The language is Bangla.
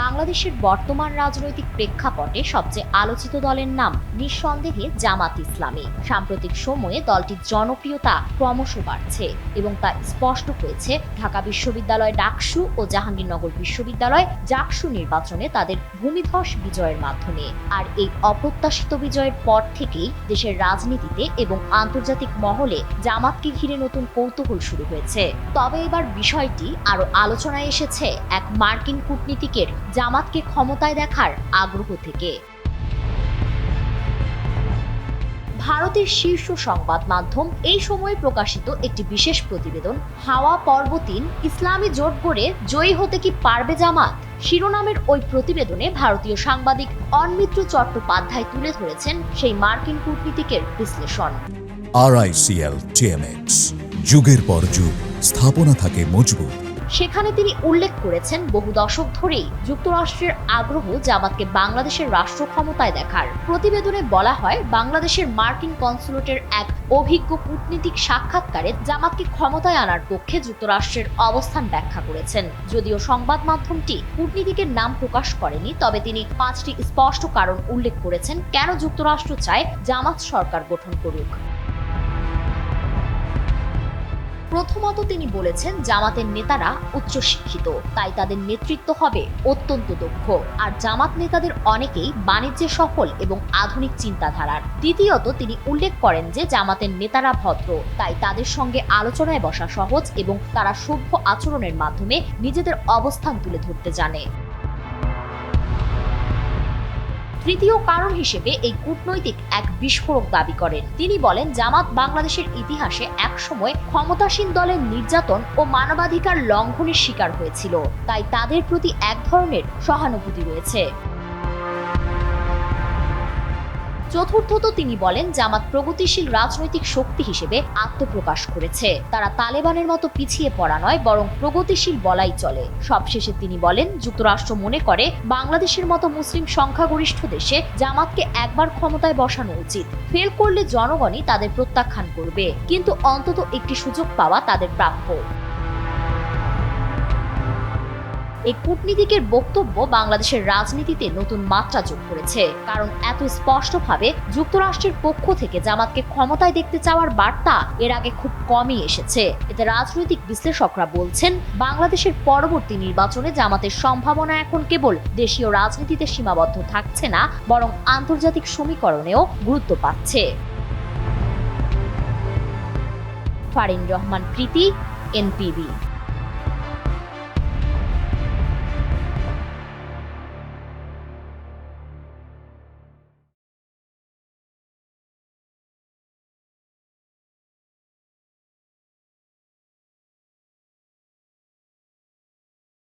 বাংলাদেশের বর্তমান রাজনৈতিক প্রেক্ষাপটে সবচেয়ে আলোচিত দলের নাম নিঃসন্দেহে জামাত ইসলামী। সাম্প্রতিক সময়ে দলটির জনপ্রিয়তা ক্রমশ বাড়ছে এবং তা স্পষ্ট হয়েছে ঢাকা বিশ্ববিদ্যালয় ডাকসু ও জাহাঙ্গীরনগর বিশ্ববিদ্যালয় জাকসু নির্বাচনে তাদের ভূমিধস বিজয়ের মাধ্যমে। আর এই অপ্রত্যাশিত বিজয়ের পর থেকেই দেশের রাজনীতিতে এবং আন্তর্জাতিক মহলে জামাতকে ঘিরে নতুন কৌতূহল শুরু হয়েছে। তবে এবার বিষয়টি আরও আলোচনায় এসেছে এক মার্কিন কূটনীতিকের জামাতকে ক্ষমতায় দেখার আগ্রহ থেকে। ভারতের শীর্ষ সংবাদ মাধ্যম এই সময়ে প্রকাশিত একটি বিশেষ প্রতিবেদন, হাওয়া পর্বতিন, ইসলামী জোট গড়ে জয়ী হতে কি পারবে জামাত? শিরোনামের ওই প্রতিবেদনে ভারতীয় সাংবাদিক অনমিত্র চট্টোপাধ্যায় তুলে ধরেছেন সেই মার্কিন কূটনীতিকের বিশ্লেষণ। আরআইসিএল টিএমএক্স যুগের পর যুগ, স্থাপনা থাকে মজবুত। সেখানে তিনি উল্লেখ করেছেন বহু দশক ধরেই যুক্তরাষ্ট্রের আগ্রহ জামাতকে বাংলাদেশের রাষ্ট্র ক্ষমতায় দেখার। প্রতিবেদনে বলা হয়, বাংলাদেশের মার্কিন কনসুলেটের এক অভিজ্ঞ কূটনীতিক সাক্ষাৎকারে জামাতকে ক্ষমতায় আনার পক্ষে যুক্তরাষ্ট্রের অবস্থান ব্যাখ্যা করেছেন। যদিও সংবাদ মাধ্যমটি কূটনীতিকের নাম প্রকাশ করেনি, তবে তিনি পাঁচটি স্পষ্ট কারণ উল্লেখ করেছেন, কেন যুক্তরাষ্ট্র চায় জামাত সরকার গঠন করুক। প্রথমত তিনি বলেছেন, জামাতের নেতারা উচ্চশিক্ষিত, তাই তাদের নেতৃত্ব হবে অত্যন্ত দক্ষ। আর জামাত নেতাদের অনেকেই বাণিজ্যে সফল এবং আধুনিক চিন্তাধারার। দ্বিতীয়ত, তিনি উল্লেখ করেন যে, জামাতের নেতারা ভদ্র, তাই তাদের সঙ্গে আলোচনায় বসা সহজ এবং তারা সভ্য আচরণের মাধ্যমে নিজেদের অবস্থান তুলে ধরতে জানে। তৃতীয় কারণ হিসেবে এই কূটনৈতিক এক বিস্ফোরক দাবি করেন। তিনি বলেন, জামাত বাংলাদেশের ইতিহাসে একসময় ক্ষমতাসীন দলের নির্যাতন ও মানবাধিকার লঙ্ঘনের শিকার হয়েছিল। তাই তাদের প্রতি এক ধরনের সহানুভূতি রয়েছে। চতুর্থত তিনি বলেন, জামাত প্রগতিশীল রাজনৈতিক শক্তি হিসেবে আত্মপ্রকাশ করেছে। তারা তালেবানের মতো পিছিয়ে পড়া নয়, বরং প্রগতিশীল বলাই চলে। সবশেষে তিনি বলেন, যুক্তরাষ্ট্র মনে করে, বাংলাদেশের মতো মুসলিম সংখ্যাগরিষ্ঠ দেশে জামাতকে একবার ক্ষমতায় বসানো উচিত। ফেল করলে জনগণই তাদের প্রত্যাখ্যান করবে। কিন্তু অন্তত একটি সুযোগ পাওয়া তাদের প্রাপ্য। এই কূটনীতিকের বক্তব্য বাংলাদেশের রাজনীতিতে নতুন মাত্রা যোগ করেছে। কারণ এত স্পষ্টভাবে যুক্তরাষ্ট্রের পক্ষ থেকে জামাতকে ক্ষমতায় দেখতে চাওয়ার বার্তা এর আগে খুব কমই এসেছে। এতে রাজনৈতিক বিশ্লেষকরা বলছেন, বাংলাদেশের পরবর্তী নির্বাচনে জামাতের সম্ভাবনা এখন কেবল দেশীয় রাজনীতিতে সীমাবদ্ধ থাকছে না, বরং আন্তর্জাতিক সমীকরণেও গুরুত্ব পাচ্ছে। ফারিন রহমান, প্রীতি, এনপিবি।